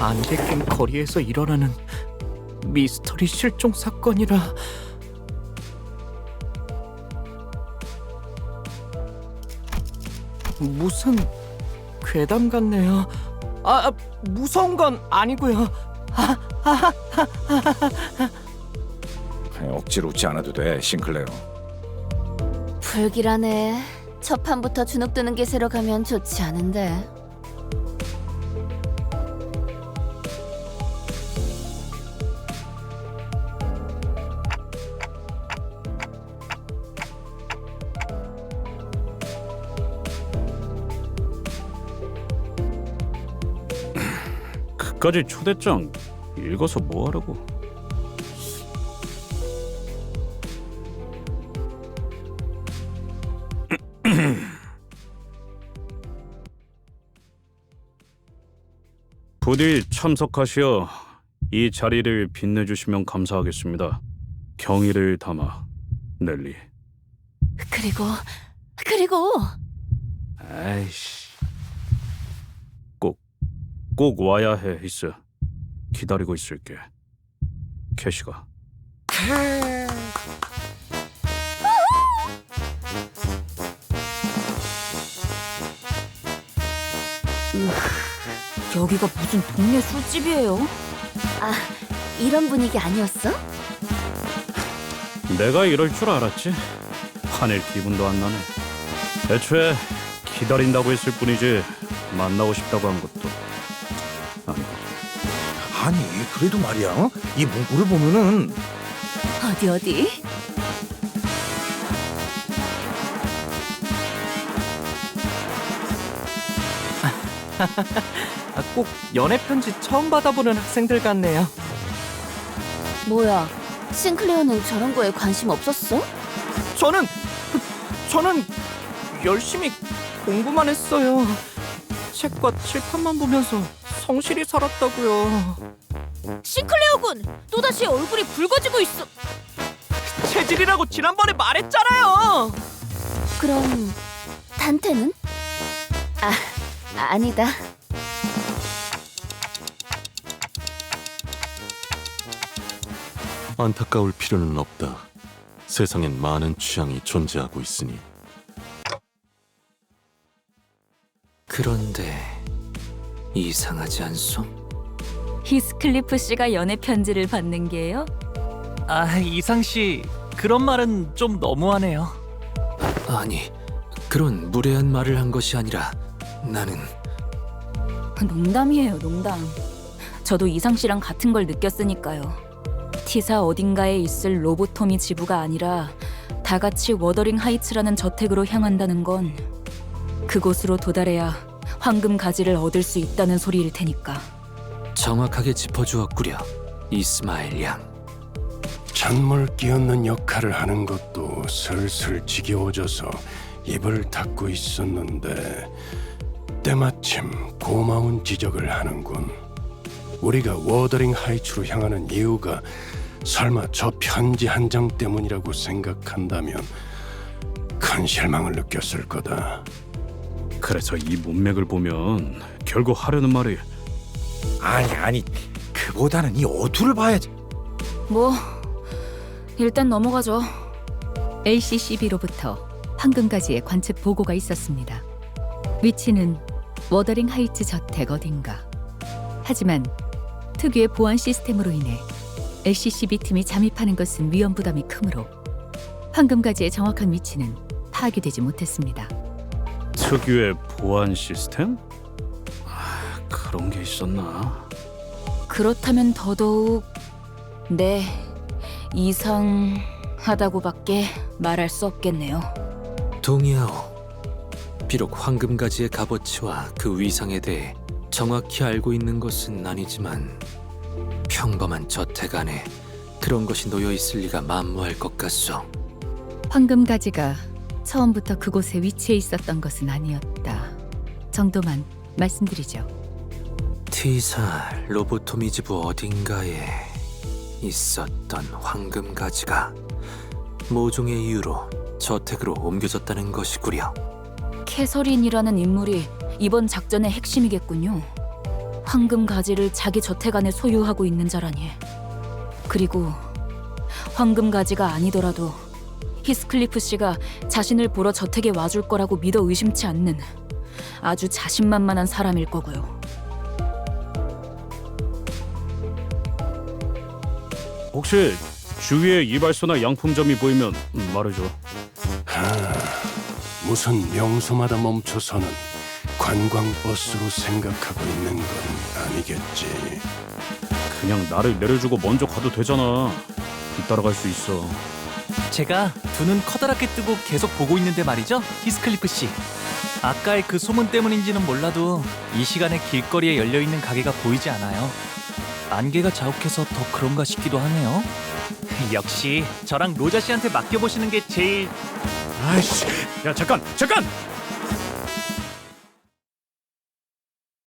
안개 낀 거리에서 일어나는 미스터리 실종 사건이라 무슨 괴담 같네요. 아, 무서운 건 아니고요. 억지로 웃지 않아도 돼, 싱클레어. 불길하네. 첫 판부터 주눅 드는 기세로 가면 좋지 않은데. 그까지 초대장 읽어서 뭐하라고? 부디 참석하시어 이 자리를 빛내주시면 감사하겠습니다. 경의를 담아 넬리. 그리고 그리고 아이씨. 꼭, 꼭 와야 해, 히스. 기다리고 있을게. 캐시가. 여기가 무슨 동네 술집이에요? 아, 이런 분위기 아니었어? 내가 이럴 줄 알았지. 화낼 기분도 안 나네. 애초에 기다린다고 했을 뿐이지 만나고 싶다고 한 것도. 아니, 그래도 말이야. 어? 이 문구를 보면은 어디 어디? 아, 꼭 연애 편지 처음 받아보는 학생들 같네요. 뭐야? 싱클레어는 저런 거에 관심 없었어? 저는 저는 열심히 공부만 했어요. 책과 칠판만 보면서 성실히 살았다고요. 싱클레어 군 또다시 얼굴이 붉어지고 있어. 체질이라고 지난번에 말했잖아요. 그럼 단테는? 아, 아니다. 안타까울 필요는 없다. 세상엔 많은 취향이 존재하고 있으니 그런데 이상하지 않소? 히스클리프 씨가 연애 편지를 받는 게요? 아 이상 씨 그런 말은 좀 너무하네요. 아니, 그런 무례한 말을 한 것이 아니라 나는 농담이에요, 농담. 저도 이상 씨랑 같은 걸 느꼈으니까요. 티사 어딘가에 있을 로보토미 지부가 아니라 다 같이 워더링 하이츠라는 저택으로 향한다는 건 그곳으로 도달해야 황금 가지를 얻을 수 있다는 소리일 테니까. 정확하게 짚어주었구려. 이스마일 양. 찬물 끼얹는 역할을 하는 것도 슬슬 지겨워져서 입을 닫고 있었는데 때마침 고마운 지적을 하는군. 우리가 워더링 하이츠로 향하는 이유가 설마 저 편지 한 장 때문이라고 생각한다면 큰 실망을 느꼈을 거다. 그래서 이 문맥을 보면 결국 하려는 말이 아니, 아니. 그보다는 이 어투를 봐야지. 뭐 일단 넘어가죠. LCCB로부터 황금가지의 관측 보고가 있었습니다. 위치는 워더링 하이츠 저택 어딘가. 하지만 특유의 보안 시스템으로 인해 LCCB 팀이 잠입하는 것은 위험 부담이 크므로 황금가지의 정확한 위치는 파악이 되지 못했습니다. 특유의 보안 시스템? 아, 그런 게 있었나? 그렇다면 더더욱 네 이상하다고밖에 말할 수 없겠네요. 동의하오. 비록 황금가지의 값어치와 그 위상에 대해 정확히 알고 있는 것은 아니지만 평범한 저택 안에 그런 것이 놓여 있을 리가 만무할 것 같소. 황금 가지가 처음부터 그곳에 위치해 있었던 것은 아니었다. 정도만 말씀드리죠. 티사 로보토미 지부 어딘가에 있었던 황금 가지가 모종의 이유로 저택으로 옮겨졌다는 것이구려. 캐서린이라는 인물이 이번 작전의 핵심이겠군요. 황금 가지를 자기 저택 안에 소유하고 있는 자라니. 그리고 황금 가지가 아니더라도 히스클리프 씨가 자신을 보러 저택에 와줄 거라고 믿어 의심치 않는 아주 자신만만한 사람일 거고요. 혹시 주위에 이발소나 양품점이 보이면 말해줘. 무슨 명소마다 멈춰서는 관광버스로 생각하고 있는 건 아니겠지. 그냥 나를 내려주고 먼저 가도 되잖아. 뒤따라갈 수 있어. 제가 두 눈 커다랗게 뜨고 계속 보고 있는데 말이죠, 히스클리프 씨. 아까의 그 소문 때문인지는 몰라도 이 시간에 길거리에 열려 있는 가게가 보이지 않아요. 안개가 자욱해서 더 그런가 싶기도 하네요. 역시 저랑 로자 씨한테 맡겨 보시는 게 제일 아이씨, 야 잠깐, 잠깐.